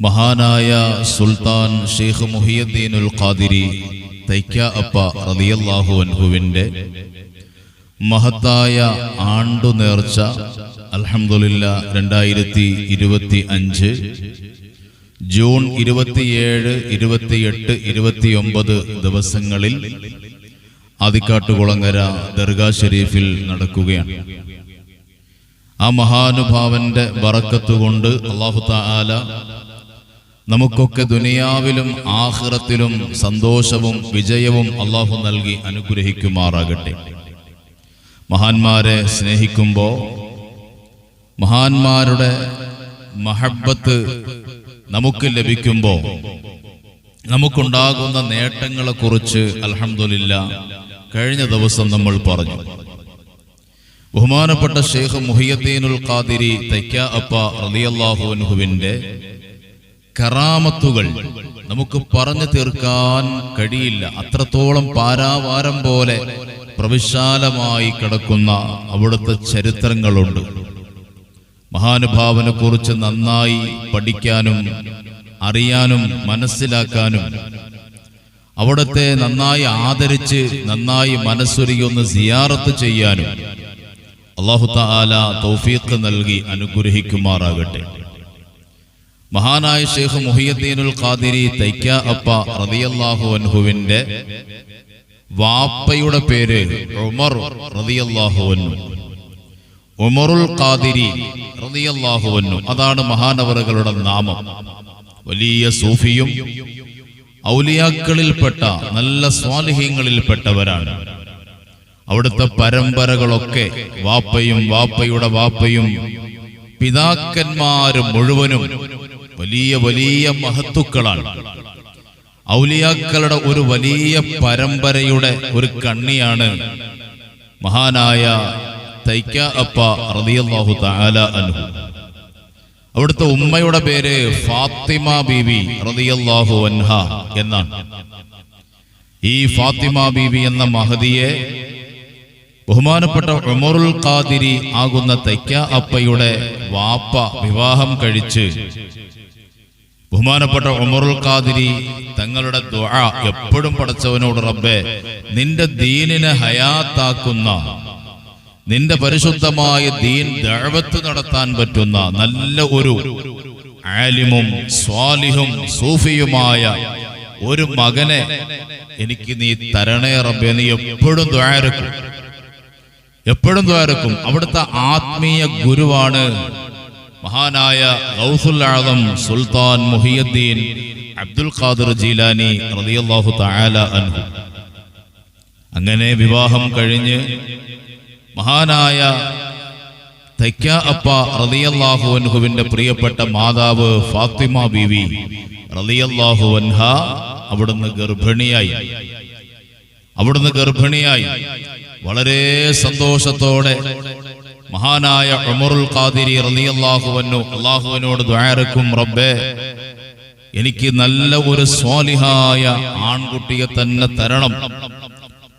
മഹാനായ സുൽത്താൻ ഷെയ്ഖ് മുഹിയുദ്ദീനുൽ ഖാദിരി തൈക്ക അപ്പ റളിയല്ലാഹു അൻഹുവിന്റെ മഹത്തായ ആണ്ടു നേർച്ച അൽഹംദുലില്ല രണ്ടായിരത്തി ഇരുപത്തി അഞ്ച് ജൂൺ ഇരുപത്തിയേഴ് ഇരുപത്തിയെട്ട് ഇരുപത്തിയൊമ്പത് ദിവസങ്ങളിൽ ആദിക്കാട്ടുകുളങ്ങര ദർഗാ ഷെരീഫിൽ നടക്കുകയാണ്. ആ മഹാനുഭാവന്റെ വറക്കത്തുകൊണ്ട് അള്ളാഹു താല നമുക്കൊക്കെ ദുനിയാവിലും ആഹ്റത്തിലും സന്തോഷവും വിജയവും അള്ളാഹു നൽകി അനുഗ്രഹിക്കുമാറാകട്ടെ. മഹാന്മാരെ സ്നേഹിക്കുമ്പോൾ മഹാന്മാരുടെ മഹബത്ത് നമുക്ക് ലഭിക്കുമ്പോൾ നമുക്കുണ്ടാകുന്ന നേട്ടങ്ങളെ കുറിച്ച് അൽഹംദുലില്ല കഴിഞ്ഞ ദിവസം നമ്മൾ പറഞ്ഞു. ബഹുമാനപ്പെട്ട ഷെയ്ഖ് മുഹിയുൽ ഖാദിരി തൈക്കാ അപ്പ റളിയല്ലാഹു അൻഹുവിന്റെ കറാമത്തുകൾ. നമുക്ക് പറഞ്ഞു തീർക്കാൻ കഴിയില്ല. അത്രത്തോളം പാരാവാരം പോലെ പ്രവിശാലമായി കിടക്കുന്ന അവിടുത്തെ ചരിത്രങ്ങളുണ്ട്. മഹാനുഭാവനെ കുറിച്ച് നന്നായി പഠിക്കാനും അറിയാനും മനസ്സിലാക്കാനും അവിടത്തെ നന്നായി ആദരിച്ച് നന്നായി മനസ്സൊരുക്കി ഒന്ന് സിയാറത്ത് ചെയ്യാനും അള്ളാഹു താല തൗഫീഖ് നൽകി അനുഗ്രഹിക്കുമാറാകട്ടെ. മഹാനായ ഷെയ്ഖ് മുഹിയുദ്ദീനുൽ ഖാദിരി തൈക്ക അപ്പ റളിയല്ലാഹു അൻഹുവിന്റെ വാപ്പയുടെ പേര് ഉമർ റളിയല്ലാഹു അൻഹു. ഉമറുൽ ഖാദിരി റളിയല്ലാഹു അൻഹു. അതാണ് മഹാനവറുകളുടെ നാമം. വലിയ സൂഫിയും ഔലിയാക്കളിൽപ്പെട്ട നല്ല സ്വാലിഹ്യങ്ങളിൽപ്പെട്ടവരാണ് അവിടുത്തെ പരമ്പരകളൊക്കെ വാപ്പയും വാപ്പയുടെ വാപ്പയും പിതാക്കന്മാരും മുഴുവനും വലിയ വലിയ മഹത്തുക്കളാണ്. ഔലിയാക്കളുടെ ഒരു വലിയ പരമ്പരയുടെ ഒരു കണ്ണിയാണ് മഹാനായ തൈക്ക അപ്പ റളിയല്ലാഹു താല അൻഹു. അവിടുത്തെ ഉമ്മയുടെ പേര് ഫാത്തിമ ബീവി റളിയല്ലാഹു അൻഹ എന്നാണ്. ഈ ഫാത്തിമ ബീവി എന്ന മഹതിയെ ബഹുമാനപ്പെട്ട ഉമറുൽ ഖാദിരി ആകുന്ന തൈക്ക അപ്പയുടെ വാപ്പ വിവാഹം കഴിച്ച് ബഹുമാനപ്പെട്ട ഒമറുൽ ഖാദിരി തങ്ങളുടെ ദുആ എപ്പോഴും പടച്ചവനോട് റബ്ബേ നിന്റെ ദീനിനെ ഹയാത്താക്കുന്ന നിന്റെ പരിശുദ്ധമായ ദീൻ ദഴവത്ത് നടത്താൻ പറ്റുന്ന നല്ല ഒരു ആലിമും സ്വാലിഹും സൂഫിയുമായ ഒരു മകനെ എനിക്ക് നീ തരണേ റബ്ബേ. നീ എപ്പോഴും ദ്വാരക്കും എപ്പോഴും ദ്വാരക്കും അവിടുത്തെ ആത്മീയ ഗുരുവാണ് മഹാനായ ഗൗസുൽ ആദം സുൽത്താൻ മുഹിയുദ്ദീൻ അബ്ദുൽ ഖാദർ ജീലാനി റതിയല്ലാഹു തആല അൻഹു. അങ്ങനെ വിവാഹം കഴിഞ്ഞ് മഹാനായ തൈക്ക അപ്പ റതിയല്ലാഹു അൻഹുവിന്റെ പ്രിയപ്പെട്ട മാതാവ് ഫാത്തിമ ബീവി റതിയല്ലാഹു അൻഹ അവിടുന്ന് ഗർഭിണിയായി. അവിടുന്ന് ഗർഭിണിയായി. വളരെ സന്തോഷത്തോടെ മഹാനായ ഉമറുൽ ഖാദിരി റളിയല്ലാഹു അൻഹു. അള്ളാഹുവിനോട് ദ്വാരക്കും റബ്ബേ. എനിക്ക് നല്ല ഒരു സ്വാലിഹായ ആൺകുട്ടിയെ തന്നെ തരണം.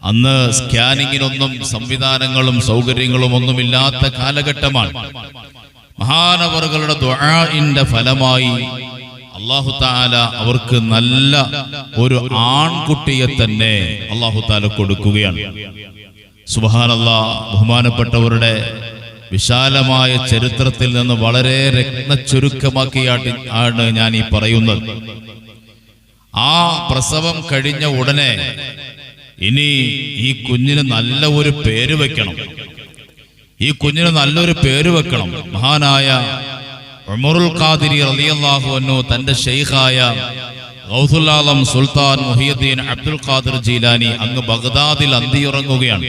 അന്ന് സ്കാനിങ്ങിനൊന്നും സംവിധാനങ്ങളും സൗകര്യങ്ങളും ഒന്നുമില്ലാത്ത കാലഘട്ടമാണ്. മഹാനവറുകളുടെ ദ്വാഇന്റെ ഫലമായി അള്ളാഹു താല അവർക്ക് നല്ല ഒരു ആൺകുട്ടിയെ തന്നെ അള്ളാഹു താല കൊടുക്കുകയാണ്. സുബാനല്ല ബഹുമാനപ്പെട്ടവരുടെ വിശാലമായ ചരിത്രത്തിൽ നിന്ന് വളരെ രത്നച്ചുരുക്കമാക്കിയാട്ട് ആണ് ഞാൻ ഈ പറയുന്നത്. ആ പ്രസവം കഴിഞ്ഞ ഉടനെ ഇനി ഈ കുഞ്ഞിന് നല്ല ഒരു പേര് വെക്കണം. ഈ കുഞ്ഞിന് നല്ലൊരു പേര് വെക്കണം. മഹാനായ ഉമറുൽ ഖാദിരി റലിയല്ലാഹു അന്നു തന്റെ ഷെയ്ഖായ ഗൗസുല്ലാലം സുൽത്താൻ മുഹിയുദ്ദീൻ അബ്ദുൽ ഖാദിർ ജീലാനി അങ്ങ് ബഗ്ദാദിൽ അന്തിയുറങ്ങുകയാണ്.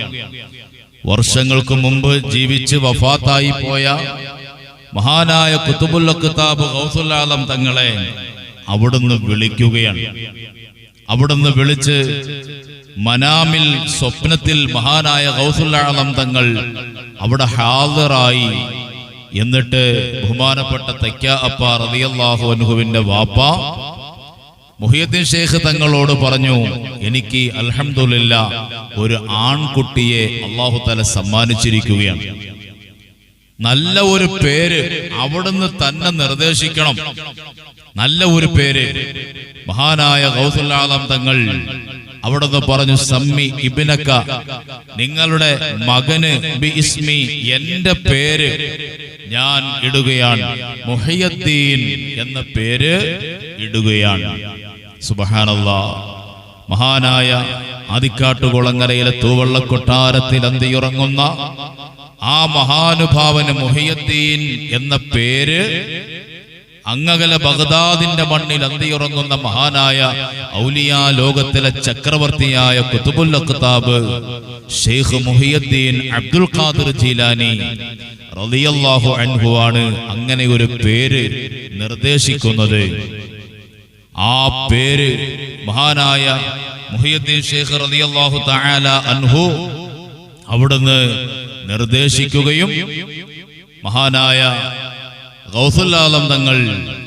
വർഷങ്ങൾക്ക് മുമ്പ് ജീവിച്ച് വഫാത്തായി പോയ മഹാനായ കുത്തുബുല്ല കിതാബ് ഗൗസുൽ തങ്ങളെ അവിടുന്ന് വിളിക്കുകയാണ്. അവിടുന്ന് വിളിച്ച് മനാമിൽ സ്വപ്നത്തിൽ മഹാനായ ഗൗസുൽ തങ്ങൾ അവിടെ ഹാദറായി എന്നിട്ട് ബഹുമാനപ്പെട്ട തെക്കാ അപ്പ റളിയല്ലാഹു അനുഹുവിന്റെ വാപ്പ മുഹിയുദ്ദീൻ ഷേഖ് തങ്ങളോട് പറഞ്ഞു എനിക്ക് അൽഹംദുലില്ല ഒരു ആൺകുട്ടിയെ അള്ളാഹു തല സമ്മാനിച്ചിരിക്കുകയാണ്. നല്ല ഒരു പേര് അവിടുന്ന് തന്നെ നിർദ്ദേശിക്കണം. നല്ല ഒരു പേര്. മഹാനായ ഗൗസുല്ലാദം തങ്ങൾ അവിടുന്ന് പറഞ്ഞു സമ്മി ഇബിനക്ക നിങ്ങളുടെ മകന് ബി ഇസ്മി എന്റെ പേര് ഞാൻ ഇടുകയാണ്. മുഹയ്യദ്ദീൻ എന്ന പേര് ഇടുകയാണ്. സുബഹാനല്ലാ. മഹാനായ ആദിക്കാട്ടുകുളങ്ങരയിലെ തൂവള്ള കൊട്ടാരത്തിൽ അന്തിയുറങ്ങുന്ന ആ മഹാനുഭാവന് മുഹിയദ്ദീൻ എന്ന പേര് അങ്ങകല ബഗ്ദാദിന്റെ മണ്ണിൽ അന്തിയുറങ്ങുന്ന മഹാനായ ഔലിയ ലോകത്തിലെ ചക്രവർത്തിയായ കുത്തുബുൽ അഖ്താബ് ഷെയ്ഖ് മുഹിയദ്ദീൻ അബ്ദുൽ ഖാദിർ ജീലാനി റളിയല്ലാഹു അൻഹു ആണ് അങ്ങനെ ഒരു പേര് നിർദ്ദേശിക്കുന്നത്. ആ പേര് മഹാനായ മുഹിയുദ്ദീൻ ഷേഖ് റളിയല്ലാഹു തആല അൻഹു അവിടുന്ന് നിർദ്ദേശിക്കുകയും മഹാനായ ഗൗസുല്ലാലം തങ്ങൾ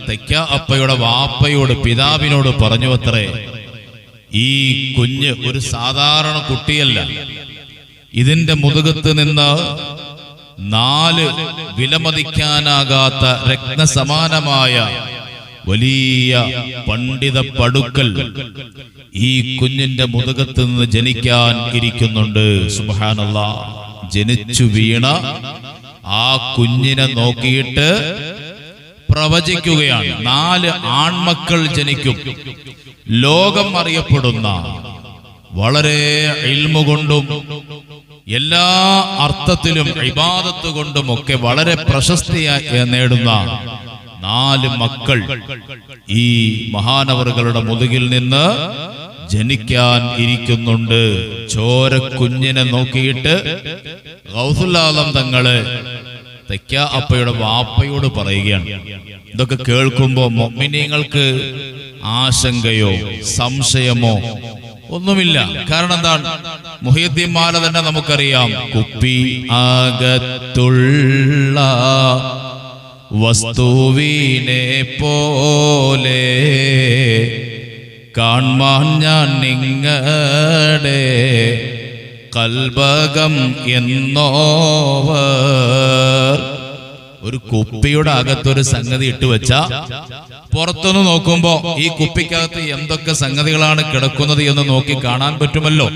തെക്ക അപ്പയുടെ വാപ്പയോട് പിതാവിനോട് പറഞ്ഞു അത്രേ ഈ കുഞ്ഞ് ഒരു സാധാരണ കുട്ടിയല്ല. ഇതിന്റെ മുതുകത്ത് നിന്ന് നാല് വിലമതിക്കാനാകാത്ത രത്നസമാനമായ വലിയ പണ്ഡിത പടുക്കൽ ഈ കുഞ്ഞിന്റെ മുതുകത്ത് നിന്ന് ജനിക്കാൻ ഇരിക്കുന്നുണ്ട്. സുബാനല്ല ജനിച്ചു വീണ ആ കുഞ്ഞിനെ നോക്കിയിട്ട് പ്രവചിക്കുകയാണ്. നാല് ആൺമക്കൾ ജനിക്കും. ലോകം അറിയപ്പെടുന്ന വളരെ ഇൽമുകൊണ്ടും എല്ലാ അർത്ഥത്തിലും ഇബാദത്ത് കൊണ്ടും ഒക്കെ വളരെ പ്രശസ്തിയായി നേടുന്ന നാല് മക്കൾ ഈ മഹാനവറുകളുടെ മുതുകിൽ നിന്ന് ജനിക്കാൻ ഇരിക്കുന്നുണ്ട്. ചോര കുഞ്ഞിനെ നോക്കിയിട്ട് ഗൗസുല്ലാലം തങ്ങൾ തെക്ക അപ്പയുടെ വാപ്പയോട് പറയുകയാണ്. ഇതൊക്കെ കേൾക്കുമ്പോ മൊമ്മിനിങ്ങൾക്ക് ആശങ്കയോ സംശയമോ ഒന്നുമില്ല. കാരണം എന്താണ്? മുഹിയുദ്ദീൻ മാല തന്നെ നമുക്കറിയാം. കുപ്പി അകത്തുള്ള വസ്തുവിനെ പോലെ കാൺമാൻ ഞാൻ നിങ്ങളുടെ കൽബകം എന്നോവർ. ഒരു കുപ്പിയുടെ അകത്തൊരു സംഗതി ഇട്ട് വെച്ച പുറത്തുനിന്ന് നോക്കുമ്പോ ഈ കുപ്പിക്കകത്ത് എന്തൊക്കെ സംഗതികളാണ് കിടക്കുന്നത് എന്ന് നോക്കി കാണാൻ പറ്റുമല്ലോ.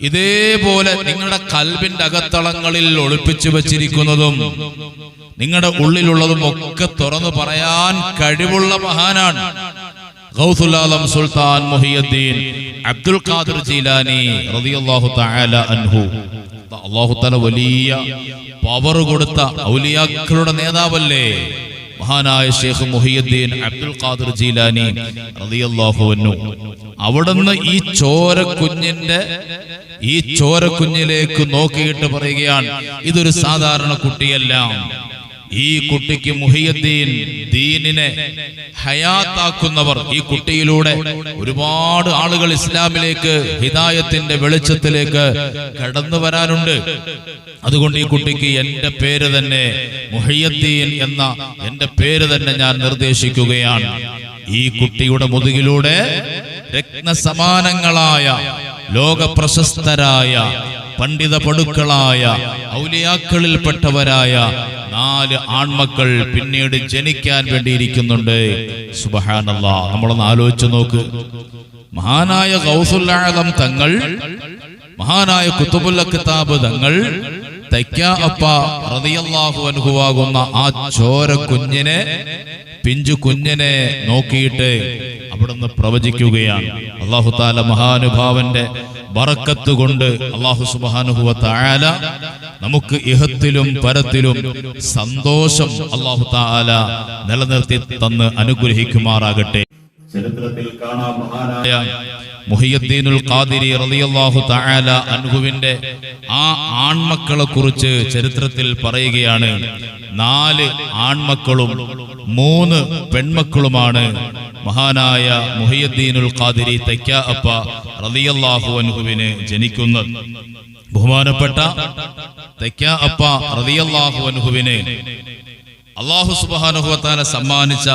ഇതേപോലെ നിങ്ങളുടെ കൽബിന്റെ അകത്തളങ്ങളിൽ ഒളിപ്പിച്ചു വെച്ചിരിക്കുന്നതും നിങ്ങളുടെ ഉള്ളിലുള്ളതും ഒക്കെ തുറന്നു പറയാൻ കഴിവുള്ള മഹാനാണ്. ഗൗസുലാലം സുൽത്താൻ മുഹിയുദ്ദീൻ അബ്ദുൽ ഖാദിർ ജീലാനി റളിയല്ലാഹു തആല അൻഹു. അല്ലാഹു തആല വലിയ പവർ കൊടുത്ത ഔലിയാക്കളുടെ നേതാവല്ലേ? മഹാനായ ഷെയ്ഖ് മുഹിയുദ്ദീൻ അബ്ദുൽ ഖാദിർ ജീലാനി റളിയല്ലാഹു അൻഹു. അവിടുന്ന് ഈ ചോര കുഞ്ഞിന്റെ ഈ ചോര കുഞ്ഞിലേക്ക് നോക്കിയിട്ട് പറയുകയാണ് ഇതൊരു സാധാരണ കുട്ടിയല്ല. ഈ കുട്ടിക്ക് മുഹിയദ്ദീൻ ദീനിനെ ഹയാത്താക്കുന്നവർ ഈ കുട്ടിയിലൂടെ ഒരുപാട് ആളുകൾ ഇസ്ലാമിലേക്ക് ഹിദായത്തിന്റെ വെളിച്ചത്തിലേക്ക് കടന്നു വരാനുണ്ട്. അതുകൊണ്ട് ഈ കുട്ടിക്ക് എന്റെ പേര് തന്നെ മുഹിയുദ്ദീൻ എന്ന എന്റെ പേര് തന്നെ ഞാൻ നിർദ്ദേശിക്കുകയാണ്. ഈ കുട്ടിയുടെ മുതുകിലൂടെ രത്നസമാനങ്ങളായ ലോക പ്രശസ്തരായ പണ്ഡിത പടുക്കളായ ഔലിയാക്കളിൽപ്പെട്ടവരായ നാല് ആൺമക്കൾ പിന്നീട് ജനിക്കാൻ വേണ്ടിയിരിക്കുന്നുണ്ട്. സുബഹാനല്ല നമ്മളൊന്ന് ആലോചിച്ചു നോക്ക്. മഹാനായ ഗൗസുല്ലാളം തങ്ങൾ മഹാനായ കുത്തുബുല്ല കിതാബ് തങ്ങൾ അൻഹുവാകുന്ന ആ ചോര കുഞ്ഞിനെ പിഞ്ചു കുഞ്ഞിനെ നോക്കിയിട്ട് അവിടുന്ന് പ്രവചിക്കുകയാണ്. അള്ളാഹുത്താല മഹാനുഭാവന്റെ ബറക്കത്ത് കൊണ്ട് അള്ളാഹു സുബാനുഹുവ താല നമുക്ക് ഇഹത്തിലും പരത്തിലും സന്തോഷം അള്ളാഹു താല നിലനിർത്തി തന്ന് അനുഗ്രഹിക്കുമാറാകട്ടെ. ചരിത്രത്തിൽ കാണാം മഹാനായ മുഹിയുദ്ദീനുൽ ഖാദിരി റളിയല്ലാഹു തആല അൻഹുവിന്റെ ആ ആൺമക്കളെ കുറിച്ച് ചരിത്രത്തിൽ പറയുകയാണ്. നാല് ആൺമക്കളും മൂന്ന് പെൺമക്കളുമാണ്. മഹാനായ മുഹിയുദ്ദീനുൽ ഖാദിരി തയ്ക്ക അപ്പ റളിയല്ലാഹു അൻഹുവിന് ജനിക്കുന്നത് ബഹുമാനപ്പെട്ട തയ്ക്ക അപ്പ റളിയല്ലാഹു അൻഹുവിന് അള്ളാഹു സുബാനുഭവത്താല സമ്മാനിച്ച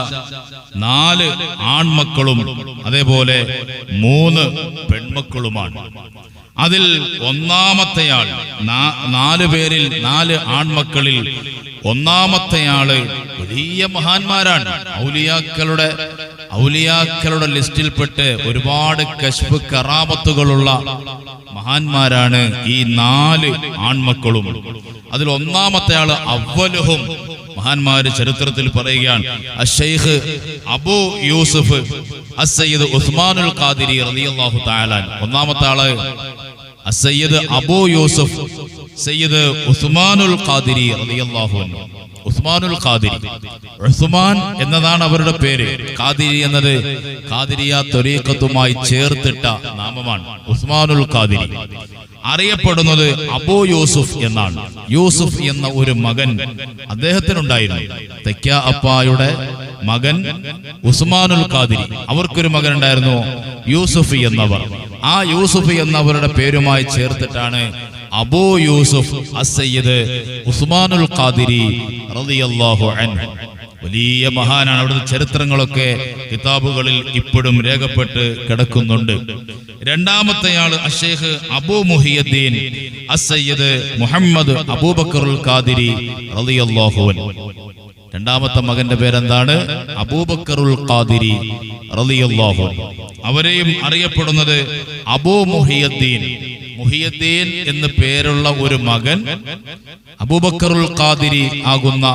നാല് ആൺമക്കളും അതേപോലെ മൂന്ന് പെൺമക്കളുമാണ്. അതിൽ ഒന്നാമത്തെയാൾ നാല് പേരിൽ നാല് ആൺമക്കളിൽ ഒന്നാമത്തെയാൾ വലിയ മഹാന്മാരാണ്. ഔലിയാക്കളുടെ ഔലിയാക്കളുടെ ലിസ്റ്റിൽപ്പെട്ട് ഒരുപാട് കശ്ഫ് കറാമത്തുകളുള്ള മഹാന്മാരാണ് ഈ നാല് ആൺമക്കളും. അതിൽ ഒന്നാമത്തെ ആൾ അവലുഹും മഹാന്മാര് ചരിത്രത്തിൽ പറയുകയാണ് അഷെയ്ഖ് അബു യൂസുഫ് അസയ്യദ് ഉസ്മാനുൽ ഖാദിരി റളിയല്ലാഹു തആല ഒന്നാമത്തെ ആൾ അസയ്യദ് അബു യൂസുഫ് സയ്യിദ് ഉസ്മാനുൽ ഖാദിരി റളിയല്ലാഹു അൻഹു. ഉസ്മാനുൽ ഖാദിരി. ഉസ്മാൻ എന്നതാണ് അവരുടെ പേര്. ഖാദിരി എന്നത് ഖാദിരിയ തൊരീക്കത്തുമായി ചേർത്തിട്ട നാമമാണ് ഉസ്മാനുൽ ഖാദിരി. അറിയപ്പെടുന്നത് അബോ യൂസുഫ് എന്നാണ്. യൂസുഫ് എന്ന ഒരു മകൻ അദ്ദേഹത്തിനുണ്ടായിരുന്നു. തെക്ക അപ്പായുടെ മകൻ ഉസ്മാനുൽ ഖാദിരി. അവർക്കൊരു മകൻ ഉണ്ടായിരുന്നു യൂസുഫ് എന്നവർ. ആ യൂസുഫ് എന്നവരുടെ പേരുമായി ചേർത്തിട്ടാണ് അബൂ യൂസുഫ് അസയ്യദ് ഉസ്മാനുൽ ഖാദിരി റളിയല്ലാഹു അൻഹു. വലിയ മഹാനാണ്. അവിടുത്തെ ചരിത്രങ്ങളൊക്കെ കിതാബുകളിൽ ഇപ്പോഴും രേഖപ്പെട്ട് കിടക്കുന്നുണ്ട്. രണ്ടാമത്തെയാൾ അഷേഖ് അബൂ മുഹിയദ്ദീൻ അസയ്യദ് മുഹമ്മദ് അബൂബക്കറുൽ ഖാദിരി റളിയല്ലാഹു അൻഹു. രണ്ടാമത്തെ മകന്റെ പേരെന്താണ്? അബൂബക്കറുൽ ഖാദിരി റളിയല്ലാഹു. അവരെയും അറിയപ്പെടുന്നത് അബൂ മുഹിയദ്ദീൻ മുഹിയദ്ദീൻ എന്ന് പേരുള്ള ഒരു മകൻ അബൂബക്കറുൽ ഖാദിരി ആകുന്ന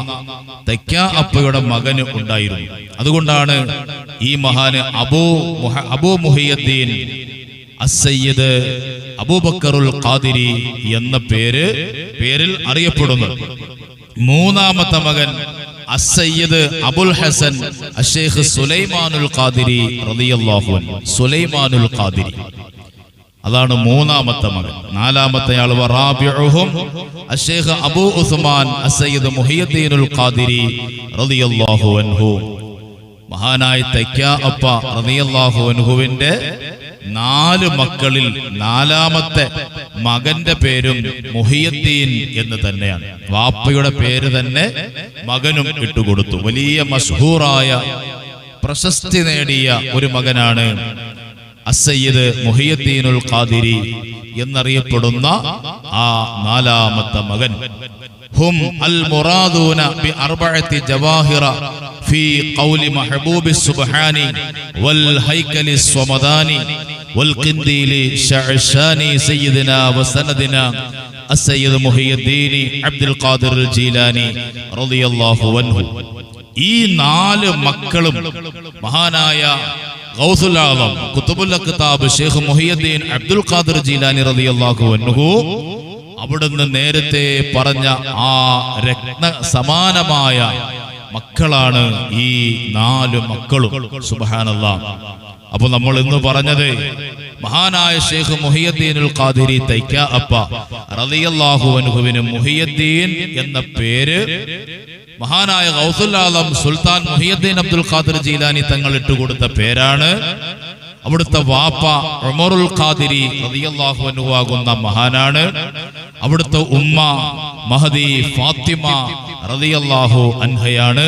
തെക്ക അപ്പയുടെ മകന് ഉണ്ടായിരുന്നു. അതുകൊണ്ടാണ് ഈ മഹാന് അബൂ അബൂ മുഹിയദ്ദീൻ അസയ്യദ് അബൂബക്കറുൽ ഖാദിരി എന്ന പേര് പേരിൽ അറിയപ്പെടുന്നത് മൂന്നാമത്തെ മകൻ അസയ്യദ് അബുൽ ഹസൻ അഷേഖ് സുലൈമാനുൽ ഖാദിരി റളിയല്ലാഹു അൻഹു. സുലൈമാനുൽ ഖാദിരി. അതാണ് മൂന്നാമത്തെ മകൻ. നാലാമത്തെ ആൾ വറാബിഉഹും അബൂ ഉസ്മാൻ അസയ്യിദ് മുഹിയുദ്ദീനുൽ ഖാദിരി റളിയല്ലാഹു അൻഹു. മഹാനായ തെക്ക അപ്പ റളിയല്ലാഹു അൻഹുവിന്റെ നാല് മക്കളിൽ നാലാമത്തെ മകന്റെ പേരും മുഹിയദ്ദീൻ എന്ന് തന്നെയാണ്. വാപ്പയുടെ പേര് തന്നെ മകനും ഇട്ടുകൊടുത്തു. വലിയ മഷ്ഹൂറായ പ്രശസ്തി നേടിയ ഒരു മകനാണ് അസയ്യിദ് മുഹിയുദ്ദീനുൽ ഖാദിരി എന്നറിയപ്പെടുന്ന ആ നാലാമത്തെ മകൻ. ഹും അൽ മുറാദൂന ബി അർബഅത്തി ജവാഹിറ ഫീ ഖൗലി മഹബൂബി സുബ്ഹാനി വൽ ഹൈക്കലി സ്വമദാനി വൽ ഖിന്ദീലി ശഅശാനി സയ്യിദിന വസനദിന അസയ്യദ് മുഹിയദ്ദീനി അബ്ദുൽ ഖാദിർ ജീലാനി റളിയല്ലാഹു അൻഹു. ഈ നാല് മക്കളും മഹാനായ അവിടുന്ന് നേരത്തെ പറഞ്ഞ ആ രത്ന സമാനമായ മക്കളാണ് ഈ നാല് മക്കളും. സുബാനല്ല അപ്പൊ നമ്മൾ ഇന്ന് പറഞ്ഞത് മഹാനായ ഷെയ്ഖ് മുഹിയുദ്ദീനുൽ ഖാദിരി തൈക്ക അപ്പ റളിയല്ലാഹു അൻഹുവിന് മുഹിയുദ്ദീൻ എന്ന പേര് മഹാനായ ഗൗസുൽ സുൽത്താൻ മുഹിയുദ്ദീൻ അബ്ദുൽ ഖാദിർ ജീലാനി തങ്ങൾ ഇട്ടുകൊടുത്ത പേരാണ്. അവിടുത്തെ വാപ്പ ഉമറുൽ ഖാദിരി റളിയല്ലാഹു അൻഹു മഹാനാണ്. അവിടുത്തെ ഉമ്മ മഹദി ഫാത്തിമ റളിയല്ലാഹു അൻഹയാണ്.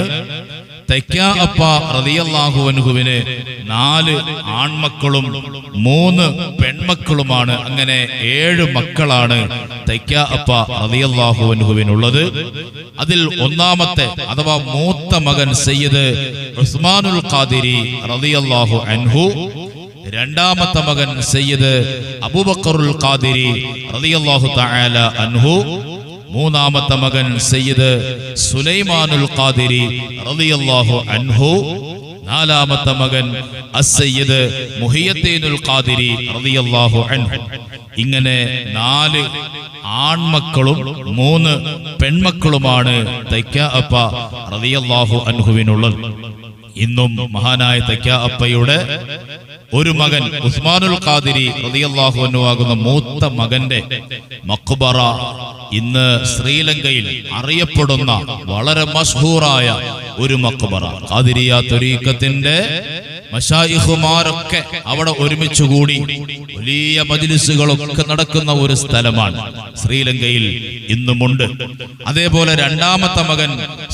തെക്ക അപ്പ റളിയല്ലാഹു അൻഹുവിന് നാല് ആൺമക്കളും മൂന്ന് പെൺമക്കളുമാണ്. അങ്ങനെ ഏഴ് മക്കളാണ് തെക്ക അപ്പ റളിയല്ലാഹു അൻഹുവിനുള്ളത്. അതിൽ ഒന്നാമത്തെ അഥവാ മൂത്ത മകൻ സയ്യിദ് ഉസ്മാനുൽ ഖാദിരി റളിയല്ലാഹു അൻഹു. രണ്ടാമത്തെ മകൻ സയ്യിദ് അബൂബക്കറുൽ ഖാദിരി റളിയല്ലാഹു തആല അൻഹു. മൂന്നാമത്തെ മകൻ സയ്യിദ് സുലൈമാനുൽ ഖാദിരി റളിയല്ലാഹു അൻഹു. നാലാമത്തെ മകൻ അസ്സയ്യിദ് മുഹിയദ്ദീനുൽ ഖാദിരി റളിയല്ലാഹു അൻഹു. ഇങ്ങനെ നാല് ആൺമക്കളും മൂന്ന് പെൺമക്കളുമാണ് തൈക്ക അപ്പ റളിയല്ലാഹു അൻഹുവിനുള്ളത്. ഇന്നും മഹാനായ തൈക്ക അപ്പയുടെ ഒരു മകൻ ഉസ്മാനുൽ ഖാദിരി റളിയല്ലാഹു അൻഹു ആകുന്ന മൂത്ത മകന്റെ മഖ്ബറ ഇന്ന് ശ്രീലങ്കയിൽ അറിയപ്പെടുന്ന വളരെ മഷ്ഹൂറായ ഒരു മഖ്ബറ ഖാദിരിയ ത്വരീഖത്തിന്റെ മഷായിഹുമാരൊക്കെ അവിടെ ഒരുമിച്ച് കൂടി വലിയ മജിലിസുകളൊക്കെ നടക്കുന്ന ഒരു സ്ഥലമാണ് ശ്രീലങ്കയിൽ ഇന്നുമുണ്ട്. അതേപോലെ രണ്ടാമത്തെ മകൻ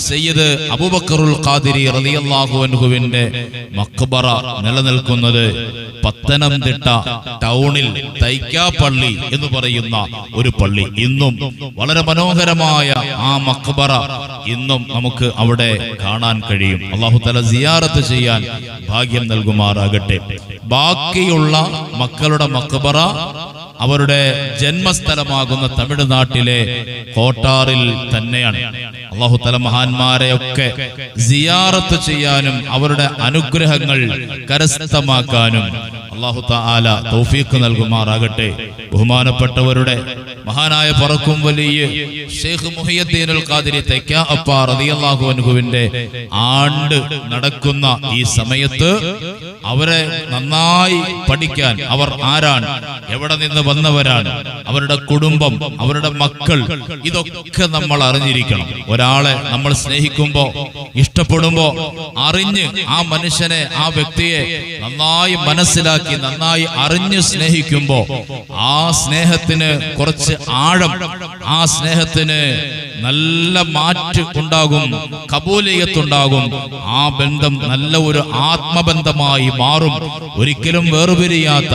സയ്യിദ് അബുബക്കറുൽ ഖാദിരി റളിയല്ലാഹു അൻഹുവിന്റെ മക്ബറ നിലനിൽക്കുന്നത് പത്തനംതിട്ട ടൗണിൽ തൈക്കാപ്പള്ളി എന്ന് പറയുന്ന ഒരു പള്ളി. ഇന്നും വളരെ മനോഹരമായ ആ മക്ബറ ഇന്നും നമുക്ക് അവിടെ കാണാൻ കഴിയും. അള്ളാഹു തല സിയാറത്ത് ചെയ്യാൻ ഭാഗ്യം നൽകുമാറാകട്ടെ. ബാക്കിയുള്ള മക്കളുടെ മക്ബറ അവരുടെ ജന്മസ്ഥലമാകുന്ന തമിഴ്നാട്ടിലെ കോട്ടാറിൽ തന്നെയാണ്. അള്ളാഹു തല മഹാന്മാരെയൊക്കെ സിയാറത്ത് ചെയ്യാനും അവരുടെ അനുഗ്രഹങ്ങൾ കരസ്ഥമാക്കാനും അള്ളാഹു തൗഫീഖ് നൽകുമാറാകട്ടെ. ബഹുമാനപ്പെട്ടവരുടെ മഹാനായ പറക്കും വലിയ ഷെയ്ഖ് മുഹിയദ്ദീൻ അൽ ഖാദിരി തെക്ക അപ്പ റളിയല്ലാഹു അൻഹുവിന്റെ ആണ്ട് നടക്കുന്ന ഈ സമയത്ത് അവരെ നന്നായി പഠിക്കാൻ അവർ ആരാണ്? എവിടെ നിന്ന് വന്നവരാണ്? അവരുടെ കുടുംബം അവരുടെ മക്കൾ ഇതൊക്കെ നമ്മൾ അറിഞ്ഞിരിക്കണം. ഒരാളെ നമ്മൾ സ്നേഹിക്കുമ്പോ ഇഷ്ടപ്പെടുമ്പോ അറിഞ്ഞ് ആ മനുഷ്യനെ ആ വ്യക്തിയെ നന്നായി മനസ്സിലാക്കി നന്നായി അറിഞ്ഞ് സ്നേഹിക്കുമ്പോ ആ സ്നേഹത്തിന് കുറച്ച് ആഴം ആ സ്നേഹത്തിന് നല്ല മാറ്റ് ഉണ്ടാകും കബൂലിയത്തുണ്ടാകും. ആ ബന്ധം നല്ല ഒരു ആത്മബന്ധമായി മാറും. ഒരിക്കലും വേർപിരിയാത്ത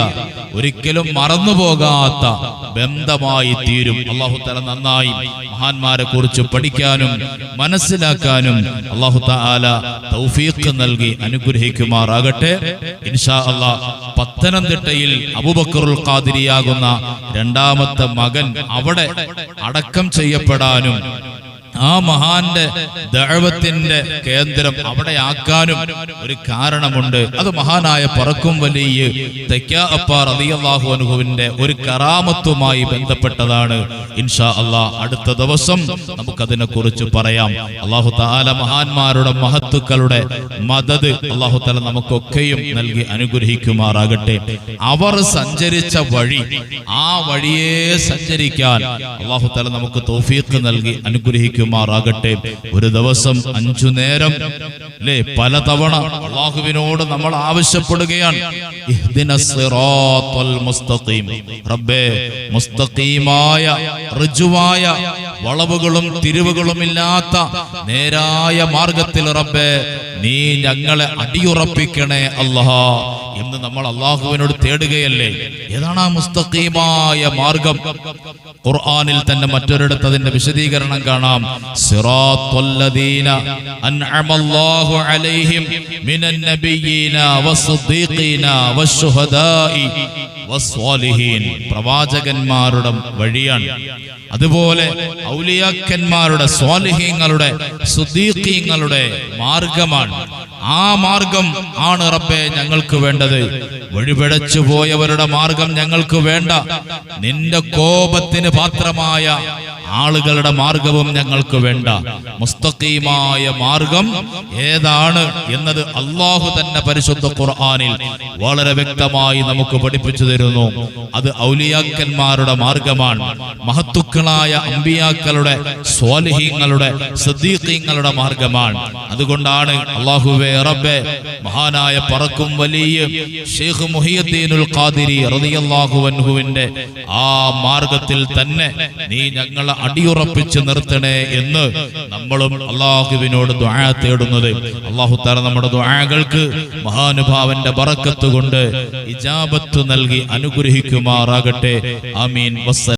ഒരിക്കലും മറന്നു പോകാത്ത ബന്ധമായി തീരും. അള്ളാഹു തല നന്നായി മഹാന്മാരെ കുറിച്ച് പഠിക്കാനും മനസ്സിലാക്കാനും അള്ളാഹു താല തൗഫീഖ് നൽകി അനുഗ്രഹിക്കുമാറാകട്ടെ. ഇൻഷാ അള്ളാ പത്തനംതിട്ടയിൽ അബുബക്കറുൽ ഖാദിരിയാകുന്ന രണ്ടാമത്തെ മകൻ അവിടെ അടക്കം ചെയ്യപ്പെടാനും ആ മഹാന്റെ ദഴവത്തിന്റെ കേന്ദ്രം അവിടെ ആക്കാനും ഒരു കാരണമുണ്ട്. അത് മഹാനായ പറക്കും വലിയ തെക്കാ അപ്പ റളിയല്ലാഹു അൻഹുവിന്റെ ഒരു കറാമത്തുമായി ബന്ധപ്പെട്ടതാണ്. ഇൻഷാ അള്ളാഹ് അടുത്ത ദിവസം നമുക്കതിനെ കുറിച്ച് പറയാം. അള്ളാഹു താല മഹാന്മാരുടെ മഹത്തുക്കളുടെ മദത് അള്ളാഹു താല നമുക്കൊക്കെയും നൽകി അനുഗ്രഹിക്കുമാറാകട്ടെ. അവർ സഞ്ചരിച്ച വഴി ആ വഴിയെ സഞ്ചരിക്കാൻ അള്ളാഹു താല നമുക്ക് തോഫീക്ക് നൽകി അനുഗ്രഹിക്കുമാറാകട്ടെ ഒരു ദിവസം അഞ്ചു നേരം. അല്ലേ പലതവണ അള്ളാഹുവിനോട് നമ്മൾ ആവശ്യപ്പെടുകയാണ്. റബ്ബേ മുസ്തഖീമായ ഋജുവായ വളവുകളും തിരിവുകളും ഇല്ലാത്ത നേരായ മാർഗത്തിൽ റബ്ബേ നീ ഞങ്ങളെ അടിയുറപ്പിക്കണേ അല്ലാഹ് എന്ന് നമ്മൾ അള്ളാഹുവിനോട് തേടുകയല്ലേ? ഏതാണ് ആ മുസ്തഖീമായ മാർഗം? ഖുർആനിൽ തന്നെ മറ്റൊരിടത്ത് അതിന്റെ വിശദീകരണം കാണാം. സിറാത്തുല്ലദീന അൻഅമല്ലാഹു അലൈഹിം മിനൻ നബിയീന വസ്സദ്ദീഖീന വശുഹദാഇ പ്രവാചകന്മാരുടെ വഴിയാണ്. അതുപോലെ ഔലിയാക്കന്മാരുടെ സ്വാലിഹീങ്ങളുടെ സുദീഖീങ്ങളുടെ മാർഗമാണ്. ആ മാർഗം ആണ് റബ്ബെ ഞങ്ങൾക്ക് വേണ്ടത്. വഴിപിഴച്ചു പോയവരുടെ മാർഗം ഞങ്ങൾക്ക് വേണ്ട. നിന്റെ കോപത്തിന് പാത്രമായ ആളുകളുടെ മാർഗവും ഞങ്ങൾക്ക് വേണ്ട. മുസ്തഖീമായ മാർഗം ഏതാണ് എന്നത് അള്ളാഹു തന്നെ പരിശുദ്ധ ഖുർആനിൽ വളരെ വ്യക്തമായി നമുക്ക് പഠിപ്പിച്ചു തരുന്നു. അത് ഔലിയാക്കന്മാരുടെ മാർഗമാണ്. മഹത്തുക്കളായ അമ്പിയാക്കളുടെ സ്വാലിഹീങ്ങളുടെ സദ്ദീഖീങ്ങളുടെ മാർഗമാണ്. അതുകൊണ്ടാണ് അള്ളാഹുവേ റബ്ബെ മഹാനായ പറക്കും വലിയ ഷെയ്ഖ് മുഹിയുദ്ദീനുൽ ഖാദിരി റളിയല്ലാഹു അൻഹുവിന്റെ ആ മാർഗത്തിൽ തന്നെ നീ ഞങ്ങളെ അടിയുറപ്പിച്ച് നിർത്തണേ എന്ന് നമ്മളും അള്ളാഹുവിനോട് ദുആ തേടുന്നത്. അള്ളാഹു താല നമ്മുടെ ദുആകൾക്ക് മഹാനുഭാവന്റെ ബറക്കത്ത് കൊണ്ട് ഇജാബത്ത് നൽകി അനുഗ്രഹിക്കുമാറാകട്ടെ. അമീൻ വസ്സ